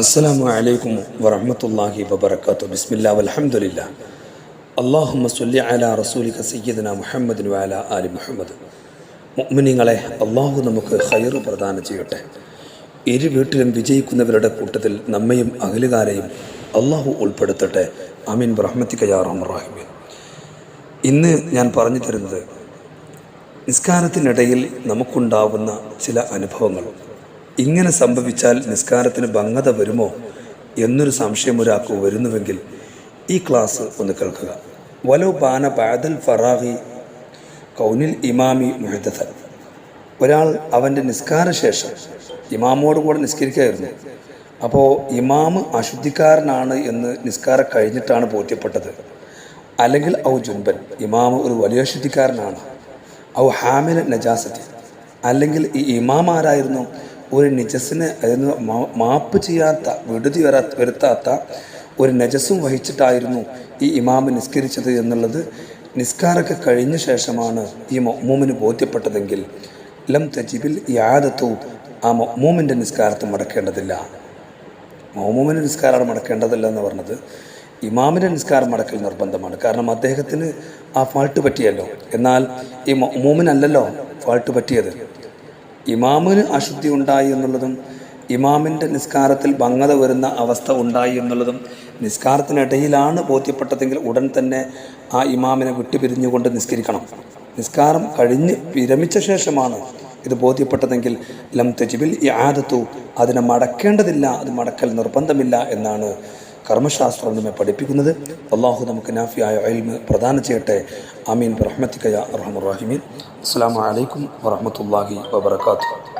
അസ്സലാമു അലൈക്കും വറഹ്മത്തുള്ളാഹി വബറകാതുഹു. ബിസ്മില്ലാ വലഹമുല്ല അല്ലാഹുമ്മ സ്വല്ലി അല റസൂലിക സയ്യിദന മുഹമ്മദിൻ വാല അലി മുഹമ്മദ്. മുഅ്മിനീങ്ങളെ അള്ളാഹു നമുക്ക് ഹൈർ പ്രദാനം ചെയ്യട്ടെ. ഇരു വീട്ടിലും വിജയിക്കുന്നവരുടെ കൂട്ടത്തിൽ നമ്മയും അഖിലുകാരെയും അള്ളാഹു ഉൾപ്പെടുത്തട്ടെ. അമീൻ ബ്രഹ്മത്തി യാ ഇന്ന് ഞാൻ പറഞ്ഞു തരുന്നത് നിസ്കാരത്തിനിടയിൽ നമുക്കുണ്ടാവുന്ന ചില അനുഭവങ്ങൾ. ഇങ്ങനെ സംഭവിച്ചാൽ നിസ്കാരത്തിന് ഭംഗത വരുമോ എന്നൊരു സംശയം ഒരാൾക്ക് വരുന്നുവെങ്കിൽ ഈ ക്ലാസ് ഒന്ന് കേൾക്കുക. വലോ ബാന ബാദൽ ഫറാഹി കൗനിൽ ഇമാമി മുഹദ്ദ ഒരാൾ അവന്റെ നിസ്കാരശേഷം ഇമാമോട് കൂടെ നിസ്കരിക്കുകയായിരുന്നു. അപ്പോൾ ഇമാമ് അശുദ്ധിക്കാരനാണ് എന്ന് നിസ്കാരം കഴിഞ്ഞിട്ടാണ് ബോധ്യപ്പെട്ടത്. അല്ലെങ്കിൽ ഔ ജുൻബൻ ഇമാമ് ഒരു വലിയ അശുദ്ധിക്കാരനാണ്. ഔ ഹാമിൽ നജാസത്തി. അല്ലെങ്കിൽ ഈ ഇമാമാരായിരുന്നു? ഒരു നിജസ്സിന് അതിന് മാപ്പ് ചെയ്യാത്ത വിടുതി വരാ വരുത്താത്ത ഒരു നജസ്സും വഹിച്ചിട്ടായിരുന്നു ഈ ഇമാമ് നിസ്കരിച്ചത് എന്നുള്ളത് നിസ്കാരമൊക്കെ കഴിഞ്ഞ ശേഷമാണ് ഈ മൊമൂമിന് ബോധ്യപ്പെട്ടതെങ്കിൽ ലം തജീബിൽ യാദത്വവും ആ മൊമൂമിന്റെ നിസ്കാരത്തെ മടക്കേണ്ടതില്ല. മൊമൂമിന്റെ നിസ്കാരമാണ് മടക്കേണ്ടതില്ല എന്ന് പറഞ്ഞത് ഇമാമിന്റെ നിസ്കാരം മടക്കൽ നിർബന്ധമാണ്. കാരണം അദ്ദേഹത്തിന് ആ ഫാൾട്ട് പറ്റിയല്ലോ. എന്നാൽ ഈ മൊമൂമിനല്ലല്ലോ ഫാൾട്ട് പറ്റിയത്. ഇമാമിന് അശുദ്ധി ഉണ്ടായി എന്നുള്ളതും ഇമാമിന്റെ നിസ്കാരത്തിൽ ഭംഗത വരുന്ന അവസ്ഥ ഉണ്ടായി എന്നുള്ളതും നിസ്കാരത്തിനിടയിലാണ് ബോധ്യപ്പെട്ടതെങ്കിൽ ഉടൻ തന്നെ ആ ഇമാമിനെ വിട്ടുപിരിഞ്ഞുകൊണ്ട് നിസ്കരിക്കണം. നിസ്കാരം കഴിഞ്ഞ് വിരമിച്ച ശേഷമാണ് ഇത് ബോധ്യപ്പെട്ടതെങ്കിൽ ലം തെജിബിൽ ഈ ആദത്തു അതിനെ മടക്കേണ്ടതില്ല അത് മടക്കൽ നിർബന്ധമില്ല എന്നാണ് കർമ്മശാസ്ത്രം നമ്മെ പഠിപ്പിക്കുന്നത്. അള്ളാഹു നമുക്ക് നാഫിയായ അയൽമ് പ്രദാനം ചെയ്യട്ടെ. അമീൻ റഹ്മത്തിക്കയ റഹമുറാഹിമീൻ അസ്സാം വലൈക്കും വറഹമത്തല്ലാഹി വബർക്കാത്തു